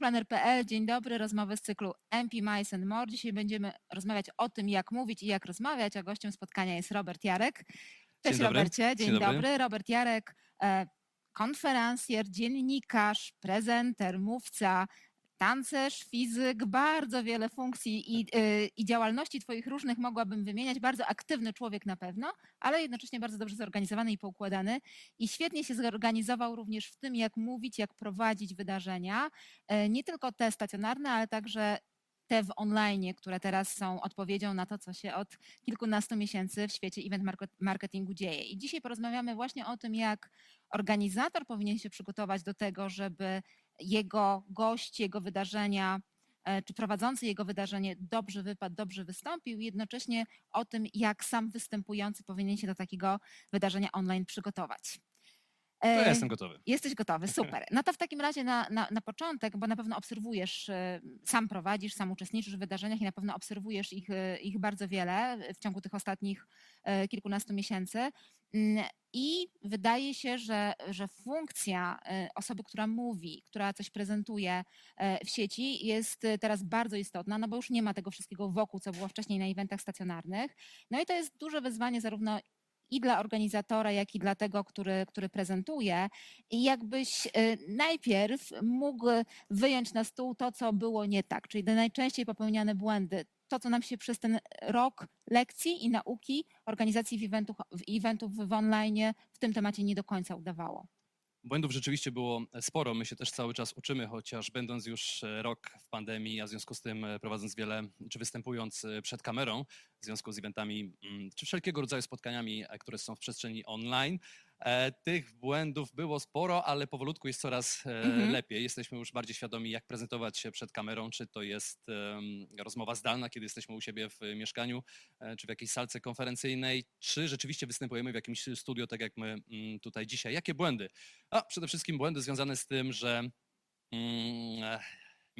Weddingplanner.pl. Dzień dobry, rozmowy z cyklu MP Mice and More. Dzisiaj będziemy rozmawiać o tym, jak mówić i jak rozmawiać, a gościem spotkania jest Robert Jarek. Cześć Dzień. Robercie, dzień, Dzień dobry. dobry. Robert Jarek, e, konferencjer, dziennikarz, prezenter, mówca, tancerz, fizyk, bardzo wiele funkcji i, e, i działalności twoich różnych mogłabym wymieniać. Bardzo aktywny człowiek na pewno, ale jednocześnie bardzo dobrze zorganizowany i poukładany. I świetnie się zorganizował również w tym, jak mówić, jak prowadzić wydarzenia. E, Nie tylko te stacjonarne, ale także te w online, które teraz są odpowiedzią na to, co się od kilkunastu miesięcy w świecie event market- marketingu dzieje. I dzisiaj porozmawiamy właśnie o tym, jak organizator powinien się przygotować do tego, żeby jego gość, jego wydarzenia, e, czy prowadzący jego wydarzenie dobrze wypadł, dobrze wystąpił, i jednocześnie o tym, jak sam występujący powinien się do takiego wydarzenia online przygotować. To ja E, jestem gotowy. Jesteś gotowy, super. No to w takim razie na, na, na początek, bo na pewno obserwujesz, e, sam prowadzisz, sam uczestniczysz w wydarzeniach i na pewno obserwujesz ich, e, ich bardzo wiele w ciągu tych ostatnich e, kilkunastu miesięcy. Mm, I wydaje się, że, że funkcja e, osoby, która mówi, która coś prezentuje e, w sieci jest e, teraz bardzo istotna, no bo już nie ma tego wszystkiego wokół, co było wcześniej na eventach stacjonarnych. No i to jest duże wyzwanie zarówno i dla organizatora, jak i dla tego, który, który prezentuje. I jakbyś najpierw mógł wyjąć na stół to, co było nie tak, czyli te najczęściej popełniane błędy, to, co nam się przez ten rok lekcji i nauki organizacji eventów, eventów w online w tym temacie nie do końca udawało. Błędów rzeczywiście było sporo. My się też cały czas uczymy, chociaż będąc już e, rok w pandemii, a w związku z tym e, prowadząc wiele, czy występując e, przed kamerą, w związku z eventami, mm, czy wszelkiego rodzaju spotkaniami, które są w przestrzeni online, tych błędów było sporo, ale powolutku jest coraz e, Mhm. lepiej. Jesteśmy już bardziej świadomi, jak prezentować się przed kamerą, czy to jest rozmowa zdalna, kiedy jesteśmy u siebie w mieszkaniu, e, czy w jakiejś salce konferencyjnej, czy rzeczywiście występujemy w jakimś studio, tak jak my mm, tutaj dzisiaj. Jakie błędy? A przede wszystkim błędy związane z tym, że mm, e,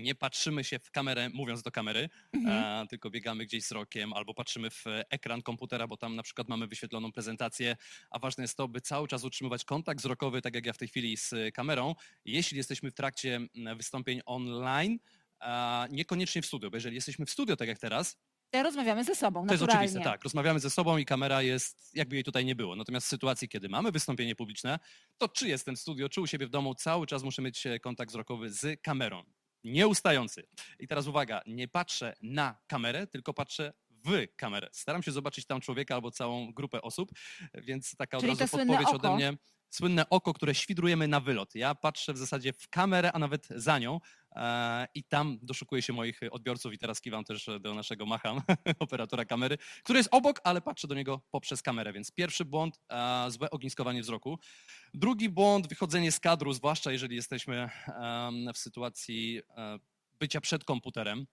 nie patrzymy się w kamerę, mówiąc do kamery, Mhm. tylko biegamy gdzieś wzrokiem albo patrzymy w e, ekran komputera, bo tam na przykład mamy wyświetloną prezentację, a ważne jest to, by cały czas utrzymywać kontakt wzrokowy, tak jak ja w tej chwili z e, kamerą. Jeśli jesteśmy w trakcie wystąpień online, a niekoniecznie w studio, bo jeżeli jesteśmy w studio, tak jak teraz, Te Rozmawiamy ze sobą, to jest naturalnie. oczywiste, tak. Rozmawiamy ze sobą i kamera jest, jakby jej tutaj nie było. Natomiast w sytuacji, kiedy mamy wystąpienie publiczne, to czy jestem w studio, czy u siebie w domu, cały czas muszę mieć e, kontakt wzrokowy z kamerą. Nieustający. I teraz uwaga, nie patrzę na kamerę, tylko patrzę w kamerę. Staram się zobaczyć tam człowieka albo całą grupę osób, więc taka od Czyli razu to słynne podpowiedź ode oko. mnie. Słynne oko, które świdrujemy na wylot. Ja patrzę w zasadzie w kamerę, a nawet za nią e, i tam doszukuję się moich odbiorców i teraz kiwam też do naszego Macham, operatora kamery, który jest obok, ale patrzę do niego poprzez kamerę, więc pierwszy błąd, e, złe ogniskowanie wzroku. Drugi błąd, wychodzenie z kadru, zwłaszcza jeżeli jesteśmy w sytuacji e, bycia przed komputerem.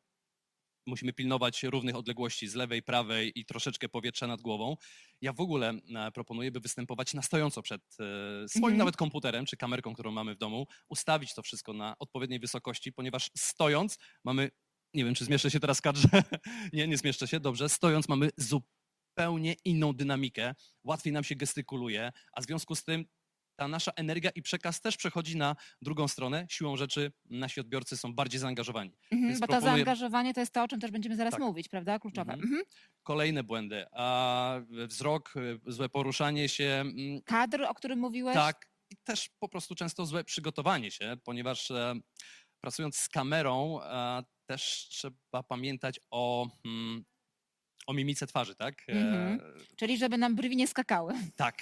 Musimy pilnować równych odległości z lewej, prawej i troszeczkę powietrza nad głową. Ja w ogóle e, proponuję, by występować na stojąco przed e, swoim Mhm. nawet komputerem czy kamerką, którą mamy w domu, ustawić to wszystko na odpowiedniej wysokości, ponieważ stojąc mamy, nie wiem czy zmieszczę się teraz kadrze, nie, nie zmieszczę się, dobrze, stojąc mamy zupełnie inną dynamikę, łatwiej nam się gestykuluje, a w związku z tym ta nasza energia i przekaz też przechodzi na drugą stronę. Siłą rzeczy nasi odbiorcy są bardziej zaangażowani. Mhm, Więc bo to proponuję- zaangażowanie to jest to, o czym też będziemy zaraz Tak. mówić, prawda? Kluczowe. Mhm. Mhm. Kolejne błędy. A wzrok, y, złe poruszanie się, mm, Kadr, o którym mówiłeś, tak. I też po prostu często złe przygotowanie się, ponieważ e, pracując z kamerą e, też trzeba pamiętać o, mm, o mimice twarzy, tak? E, Mhm. czyli żeby nam brwi nie skakały. Tak.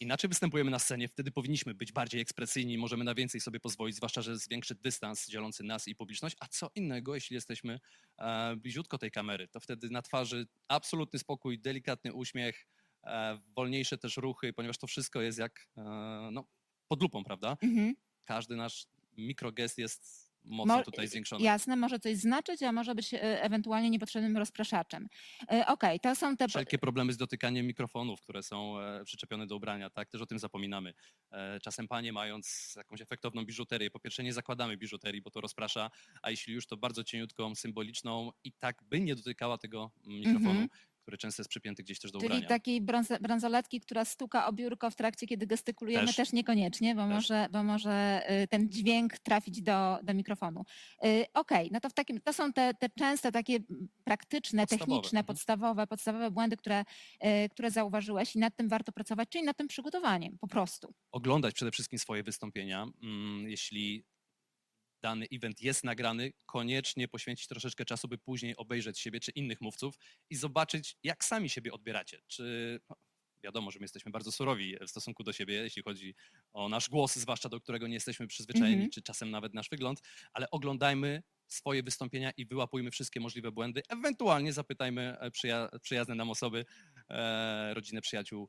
Inaczej występujemy na scenie, wtedy powinniśmy być bardziej ekspresyjni, możemy na więcej sobie pozwolić, zwłaszcza, że jest większy dystans dzielący nas i publiczność. A co innego, jeśli jesteśmy e, bliziutko tej kamery, to wtedy na twarzy absolutny spokój, delikatny uśmiech, e, wolniejsze też ruchy, ponieważ to wszystko jest jak e, no, pod lupą, prawda? Mhm. Każdy nasz mikrogest jest mocno Mo- tutaj zwiększony. Jasne, może coś znaczyć, a może być e, ewentualnie niepotrzebnym rozpraszaczem. E, Okej, to są te... Wszelkie problemy z dotykaniem mikrofonów, które są e, przyczepione do ubrania, tak? Też o tym zapominamy. E, Czasem panie mając jakąś efektowną biżuterię, po pierwsze nie zakładamy biżuterii, bo to rozprasza, a jeśli już to bardzo cieniutką, symboliczną i tak by nie dotykała tego mm, mikrofonu, Mhm. Który często jest przypięty gdzieś też do Czyli ubrania. takiej brąz- bransoletki, która stuka o biurko w trakcie, kiedy gestykulujemy, też, Też. niekoniecznie, bo może, bo może y, ten dźwięk trafić do, do mikrofonu. Y, Okej, no to w takim, to są te, te częste takie mm, praktyczne, Podstawowe, techniczne, mhm. podstawowe, podstawowe błędy, które, y, które zauważyłeś i nad tym warto pracować, czyli nad tym przygotowaniem po prostu. oglądać przede wszystkim swoje wystąpienia. Mm, Jeśli dany event jest nagrany, koniecznie poświęcić troszeczkę czasu, by później obejrzeć siebie czy innych mówców i zobaczyć, jak sami siebie odbieracie. Czy no, wiadomo, że my jesteśmy bardzo surowi w stosunku do siebie, jeśli chodzi o nasz głos, zwłaszcza do którego nie jesteśmy przyzwyczajeni, Mhm. czy czasem nawet nasz wygląd, ale oglądajmy swoje wystąpienia i wyłapujmy wszystkie możliwe błędy. Ewentualnie zapytajmy e, przyja- przyjazne nam osoby, e, rodzinę, przyjaciół,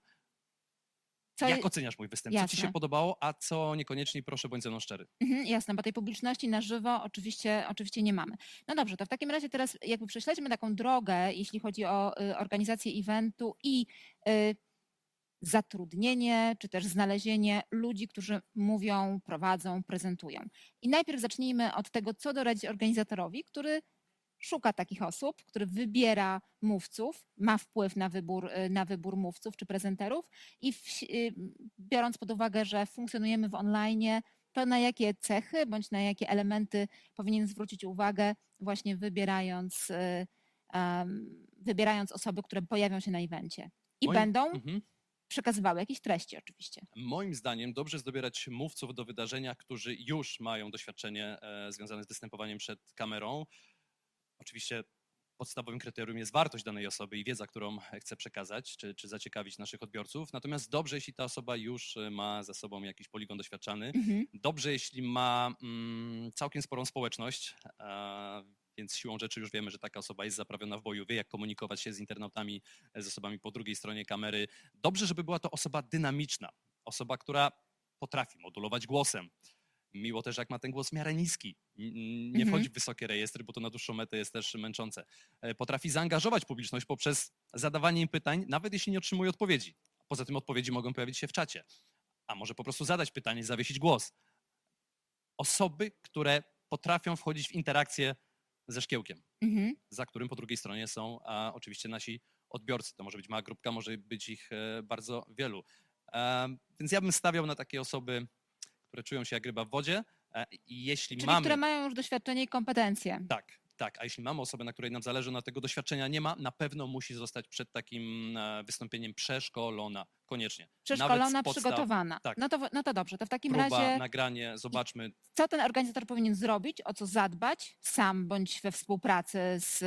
Co, jak oceniasz mój występ? Co ci się Jasne. podobało, a co niekoniecznie, proszę bądź ze mną szczery. Mhm, jasne, bo tej publiczności na żywo oczywiście, oczywiście nie mamy. No dobrze, to w takim razie teraz jakby prześledźmy taką drogę, jeśli chodzi o y, organizację eventu i y, zatrudnienie, czy też znalezienie ludzi, którzy mówią, prowadzą, prezentują. I najpierw zacznijmy od tego, co doradzić organizatorowi, który szuka takich osób, który wybiera mówców, ma wpływ na wybór, y, na wybór mówców czy prezenterów i w, y, biorąc pod uwagę, że funkcjonujemy w online, to na jakie cechy bądź na jakie elementy powinien zwrócić uwagę, właśnie wybierając, em, wybierając osoby, które pojawią się na evencie. I Moim- będą Mhm. przekazywały jakieś treści oczywiście. Moim zdaniem dobrze jest dobierać mówców do wydarzenia, którzy już mają doświadczenie e, związane z występowaniem przed kamerą. Oczywiście podstawowym kryterium jest wartość danej osoby i wiedza, którą chce przekazać, czy, czy zaciekawić naszych odbiorców. Natomiast dobrze, jeśli ta osoba już e, ma za sobą jakiś poligon doświadczany. Mhm. Dobrze, jeśli ma mm, całkiem sporą społeczność, więc siłą rzeczy już wiemy, że taka osoba jest zaprawiona w boju, wie jak komunikować się z internautami, e, z osobami po drugiej stronie kamery. Dobrze, żeby była to osoba dynamiczna, osoba, która potrafi modulować głosem. Miło też, jak ma ten głos w miarę niski. Nie Mhm. wchodzi w wysokie rejestry, bo to na dłuższą metę jest też męczące. E, Potrafi zaangażować publiczność poprzez zadawanie im pytań, nawet jeśli nie otrzymuje odpowiedzi. Poza tym odpowiedzi mogą pojawić się w czacie. A może po prostu zadać pytanie i zawiesić głos osoby, które potrafią wchodzić w interakcję ze szkiełkiem, Mhm. za którym po drugiej stronie są a, oczywiście nasi odbiorcy. To może być mała grupka, może być ich e, bardzo wielu. E, więc ja bym stawiał na takie osoby, które czują się jak ryba w wodzie e, i jeśli Czyli mamy... które mają już doświadczenie i kompetencje. Tak, tak. A jeśli mamy osobę, na której nam zależy, na tego doświadczenia nie ma, na pewno musi zostać przed takim e, wystąpieniem przeszkolona. Koniecznie. Przeszkolona, podstaw, przygotowana. tak. No, to, no to dobrze, to w takim Próba, razie nagranie, zobaczmy, co ten organizator powinien zrobić, o co zadbać sam bądź we współpracy z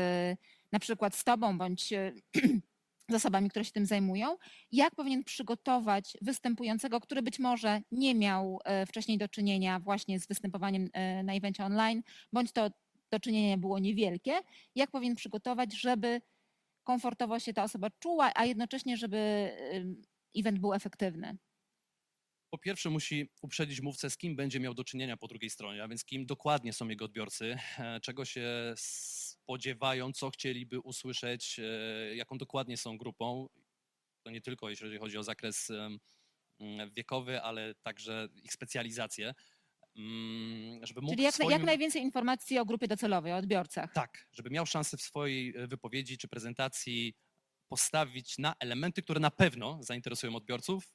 na przykład z tobą bądź z osobami, które się tym zajmują, jak powinien przygotować występującego, który być może nie miał e, wcześniej do czynienia właśnie z występowaniem e, na evencie online, bądź to do czynienia było niewielkie, jak powinien przygotować, żeby komfortowo się ta osoba czuła, a jednocześnie, żeby event był efektywny. Po pierwsze musi uprzedzić mówcę, z kim będzie miał do czynienia po drugiej stronie, a więc kim dokładnie są jego odbiorcy, e, czego się spodziewają, co chcieliby usłyszeć, e, jaką dokładnie są grupą. To nie tylko jeśli chodzi o zakres mm, wiekowy, ale także ich specjalizację. Mm, Żeby mógł Czyli jak, swoim... jak najwięcej informacji o grupie docelowej, o odbiorcach. Tak, żeby miał szansę w swojej e, wypowiedzi czy prezentacji postawić na elementy, które na pewno zainteresują odbiorców,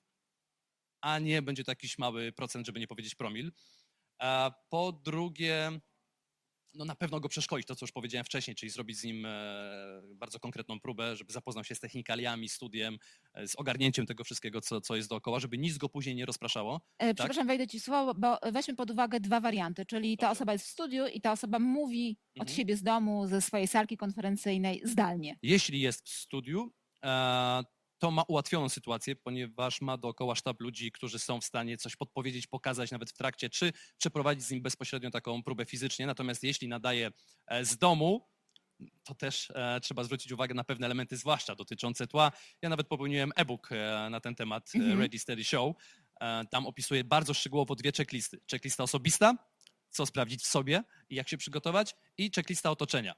a nie będzie to jakiś mały procent, żeby nie powiedzieć promil. Po drugie, no na pewno go przeszkolić, to co już powiedziałem wcześniej, czyli zrobić z nim e, bardzo konkretną próbę, żeby zapoznał się z technikaliami, studiem, e, z ogarnięciem tego wszystkiego, co, co jest dookoła, żeby nic go później nie rozpraszało. E, Przepraszam, wejdę ci słowo, bo weźmy pod uwagę dwa warianty, czyli ta Dobrze. osoba jest w studiu i ta osoba mówi od Mhm. siebie z domu, ze swojej salki konferencyjnej zdalnie. Jeśli jest w studiu, to ma ułatwioną sytuację, ponieważ ma dookoła sztab ludzi, którzy są w stanie coś podpowiedzieć, pokazać nawet w trakcie, czy przeprowadzić z nim bezpośrednio taką próbę fizycznie. Natomiast jeśli nadaje e, z domu, to też e, trzeba zwrócić uwagę na pewne elementy, zwłaszcza dotyczące tła. Ja nawet popełniłem e-book e, na ten temat, Mhm. Ready Steady Show. Tam opisuję bardzo szczegółowo dwie checklisty. Checklista osobista, co sprawdzić w sobie i jak się przygotować, i checklista otoczenia.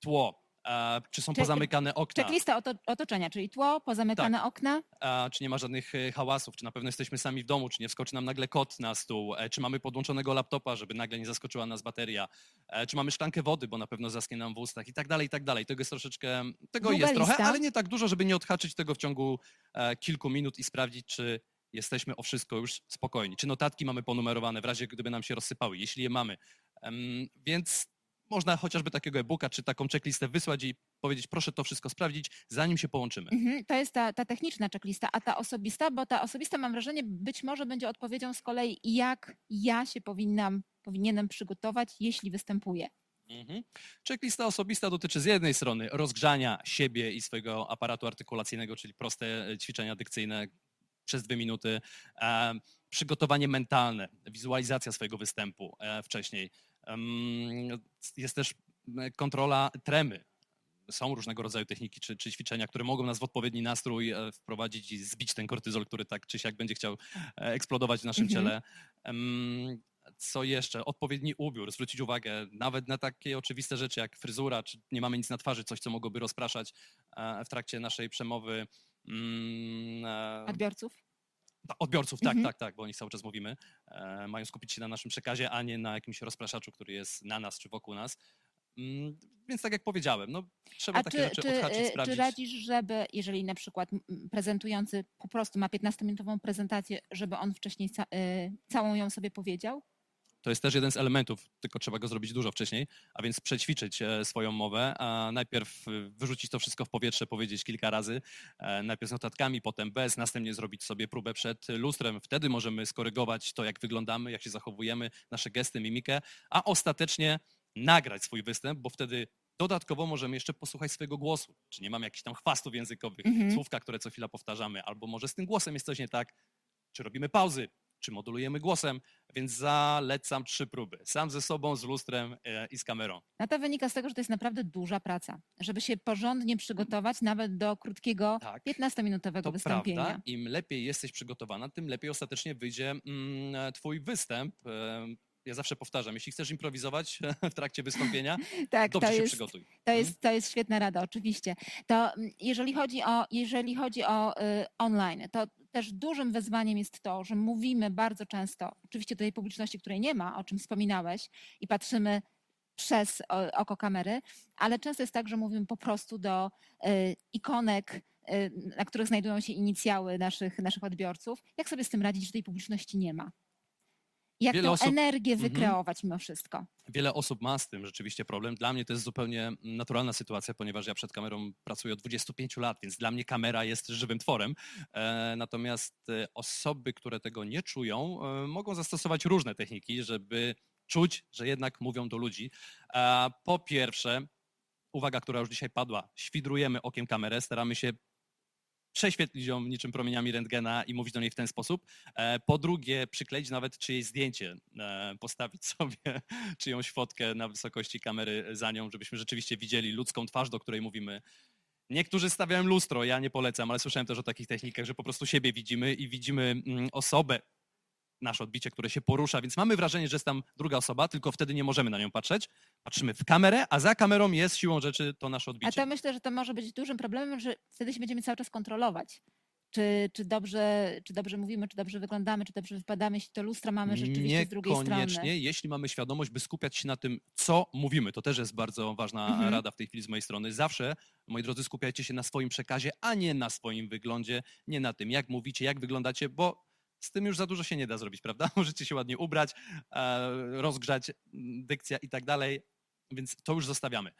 Tło. E, czy są Czy- pozamykane okna, Checklista oto, otoczenia, czyli tło, pozamykane okna. a, czy nie ma żadnych e, hałasów, czy na pewno jesteśmy sami w domu, czy nie wskoczy nam nagle kot na stół, e, czy mamy podłączonego laptopa, żeby nagle nie zaskoczyła nas bateria, e, czy mamy szklankę wody, bo na pewno zaschnie nam w ustach i tak dalej, i tak dalej. Tego jest troszeczkę, tego Długa jest trochę, lista. ale nie tak dużo, żeby nie odhaczyć tego w ciągu e, kilku minut i sprawdzić, czy jesteśmy o wszystko już spokojni. Czy notatki mamy ponumerowane w razie, gdyby nam się rozsypały, jeśli je mamy. Em, więc można chociażby takiego e-booka, czy taką checklistę wysłać i powiedzieć, proszę to wszystko sprawdzić, zanim się połączymy. Mhm, to jest ta, ta techniczna checklista, a ta osobista, bo ta osobista mam wrażenie być może będzie odpowiedzią z kolei, jak ja się powinnam, powinienem przygotować, jeśli występuję. Mhm. Checklista osobista dotyczy z jednej strony rozgrzania siebie i swojego aparatu artykulacyjnego, czyli proste e, ćwiczenia dykcyjne przez dwie minuty, e, przygotowanie mentalne, wizualizacja swojego występu e, wcześniej. Jest też e, kontrola tremy. Są różnego rodzaju techniki czy, czy ćwiczenia, które mogą nas w odpowiedni nastrój e, wprowadzić i zbić ten kortyzol, który tak czy siak będzie chciał e, eksplodować w naszym Mhm. ciele. Co jeszcze? Odpowiedni ubiór, zwrócić uwagę nawet na takie oczywiste rzeczy jak fryzura, czy nie mamy nic na twarzy, coś, co mogłoby rozpraszać w trakcie naszej przemowy. Mm, Odbiorców? Odbiorców, tak, Mhm. tak, tak, bo o nich cały czas mówimy. E, mają skupić się na naszym przekazie, a nie na jakimś rozpraszaczu, który jest na nas czy wokół nas. Mm, więc tak jak powiedziałem, no, trzeba A takie czy, rzeczy czy, odhaczyć, y, czy sprawdzić. radzisz, żeby, jeżeli na przykład m, prezentujący po prostu ma 15-minutową prezentację, żeby on wcześniej ca, y, całą ją sobie powiedział? To jest też jeden z elementów, tylko trzeba go zrobić dużo wcześniej, a więc przećwiczyć e, swoją mowę, a najpierw e, wyrzucić to wszystko w powietrze, powiedzieć kilka razy, e, najpierw z notatkami, potem bez, następnie zrobić sobie próbę przed lustrem. Wtedy możemy skorygować to, jak wyglądamy, jak się zachowujemy, nasze gesty, mimikę, a ostatecznie nagrać swój występ, bo wtedy dodatkowo możemy jeszcze posłuchać swojego głosu. Czy nie mamy jakichś tam chwastów językowych, Mhm. słówka, które co chwila powtarzamy, albo może z tym głosem jest coś nie tak, czy robimy pauzy, czy modulujemy głosem, więc zalecam trzy próby. Sam ze sobą, z lustrem e, i z kamerą. No to wynika z tego, że to jest naprawdę duża praca, żeby się porządnie przygotować nawet do krótkiego Tak. 15-minutowego To wystąpienia. prawda, im lepiej jesteś przygotowana, tym lepiej ostatecznie wyjdzie mm, twój występ. E, Ja zawsze powtarzam, jeśli chcesz improwizować w trakcie wystąpienia, Tak, dobrze to się jest, przygotuj. To jest, to jest świetna rada, oczywiście. To mm, jeżeli chodzi o, jeżeli chodzi o y, online, to też dużym wyzwaniem jest to, że mówimy bardzo często, oczywiście do tej publiczności, której nie ma, o czym wspominałeś, i patrzymy przez o, oko kamery, ale często jest tak, że mówimy po prostu do y, ikonek, y, na których znajdują się inicjały naszych, naszych odbiorców. Jak sobie z tym radzić, że tej publiczności nie ma? Jak Wiele tą osób- energię Mhm. wykreować mimo wszystko? Wiele osób ma z tym rzeczywiście problem. Dla mnie to jest zupełnie naturalna sytuacja, ponieważ ja przed kamerą pracuję od 25 lat, więc dla mnie kamera jest żywym tworem. E, natomiast e, osoby, które tego nie czują, e, mogą zastosować różne techniki, żeby czuć, że jednak mówią do ludzi. Po pierwsze, uwaga, która już dzisiaj padła, świdrujemy okiem kamerę, staramy się prześwietlić ją niczym promieniami rentgena i mówić do niej w ten sposób. E, Po drugie, przykleić nawet czyjeś zdjęcie, e, postawić sobie czyjąś fotkę na wysokości kamery za nią, żebyśmy rzeczywiście widzieli ludzką twarz, do której mówimy. Niektórzy stawiają lustro, ja nie polecam, ale słyszałem też o takich technikach, że po prostu siebie widzimy i widzimy mm, osobę, nasze odbicie, które się porusza, więc mamy wrażenie, że jest tam druga osoba, tylko wtedy nie możemy na nią patrzeć. Patrzymy w kamerę, a za kamerą jest siłą rzeczy to nasze A odbicie. to myślę, że to może być dużym problemem, że wtedy się będziemy cały czas kontrolować. Czy, czy, dobrze, czy dobrze mówimy, czy dobrze wyglądamy, czy dobrze wypadamy, jeśli to lustra mamy rzeczywiście z drugiej strony. Niekoniecznie, jeśli mamy świadomość, by skupiać się na tym, co mówimy. To też jest bardzo ważna Mhm. rada w tej chwili z mojej strony. Zawsze, moi drodzy, skupiajcie się na swoim przekazie, a nie na swoim wyglądzie, nie na tym, jak mówicie, jak wyglądacie, bo z tym już za dużo się nie da zrobić, prawda? Możecie się ładnie ubrać, e, rozgrzać, m, dykcja i tak dalej, więc to już zostawiamy.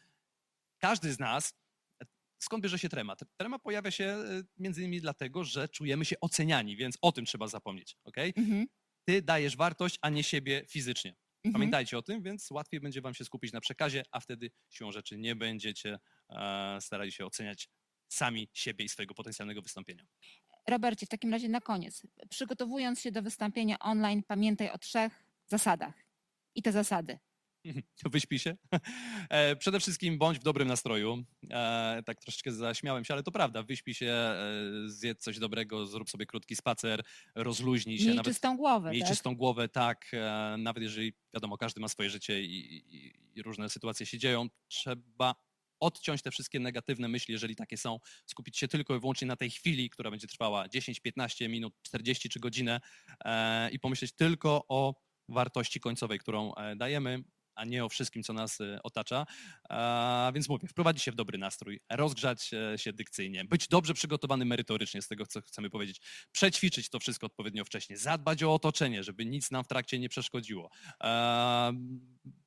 Każdy z nas, e, skąd bierze się trema? Trema pojawia się e, między innymi dlatego, że czujemy się oceniani, więc o tym trzeba zapomnieć, okej? Mhm, ty dajesz wartość, a nie siebie fizycznie. mhm. Pamiętajcie o tym, więc łatwiej będzie wam się skupić na przekazie, a wtedy siłą rzeczy nie będziecie starali się oceniać sami siebie i swojego potencjalnego wystąpienia. Robercie, w takim razie na koniec. Przygotowując się do wystąpienia online, pamiętaj o trzech zasadach. I te zasady. Wyśpij się. E, Przede wszystkim bądź w dobrym nastroju. E, Tak troszeczkę zaśmiałem się, ale to prawda. Wyśpij się, e, zjedz coś dobrego, zrób sobie krótki spacer, rozluźnij się. Miej nawet czystą głowę. Miej tak? czystą głowę, tak. Nawet jeżeli, wiadomo, każdy ma swoje życie i, i, i różne sytuacje się dzieją, trzeba odciąć te wszystkie negatywne myśli, jeżeli takie są, skupić się tylko i wyłącznie na tej chwili, która będzie trwała 10, 15 minut, 40 czy godzinę e, i pomyśleć tylko o wartości końcowej, którą e, dajemy, a nie o wszystkim, co nas e, otacza. Więc mówię, wprowadzić się w dobry nastrój, rozgrzać się dykcyjnie, być dobrze przygotowany merytorycznie z tego, co chcemy powiedzieć, przećwiczyć to wszystko odpowiednio wcześnie, zadbać o otoczenie, żeby nic nam w trakcie nie przeszkodziło,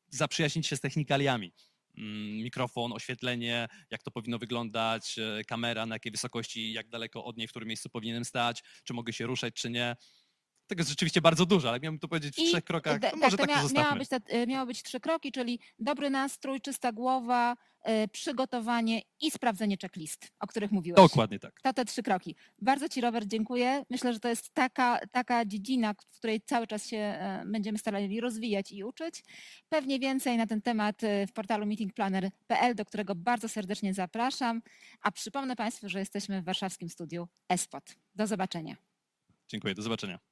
zaprzyjaźnić się z technikaliami. Mm, Mikrofon, oświetlenie, jak to powinno wyglądać, e, kamera, na jakiej wysokości, jak daleko od niej, w którym miejscu powinienem stać, czy mogę się ruszać, czy nie. Tego jest rzeczywiście bardzo dużo, ale miałbym to powiedzieć w I trzech krokach. może tak, to to mia- miało być, y, być trzy kroki, czyli dobry nastrój, czysta głowa, y, przygotowanie i sprawdzenie checklist, o których mówiłeś. Dokładnie tak. To te trzy kroki. Bardzo Ci, Robert, dziękuję. Myślę, że to jest taka, taka dziedzina, w której cały czas się e, będziemy starali rozwijać i uczyć. Pewnie więcej na ten temat w portalu meetingplanner.pl, do którego bardzo serdecznie zapraszam. A przypomnę Państwu, że jesteśmy w warszawskim studiu ESPOT. Do zobaczenia. Dziękuję, do zobaczenia.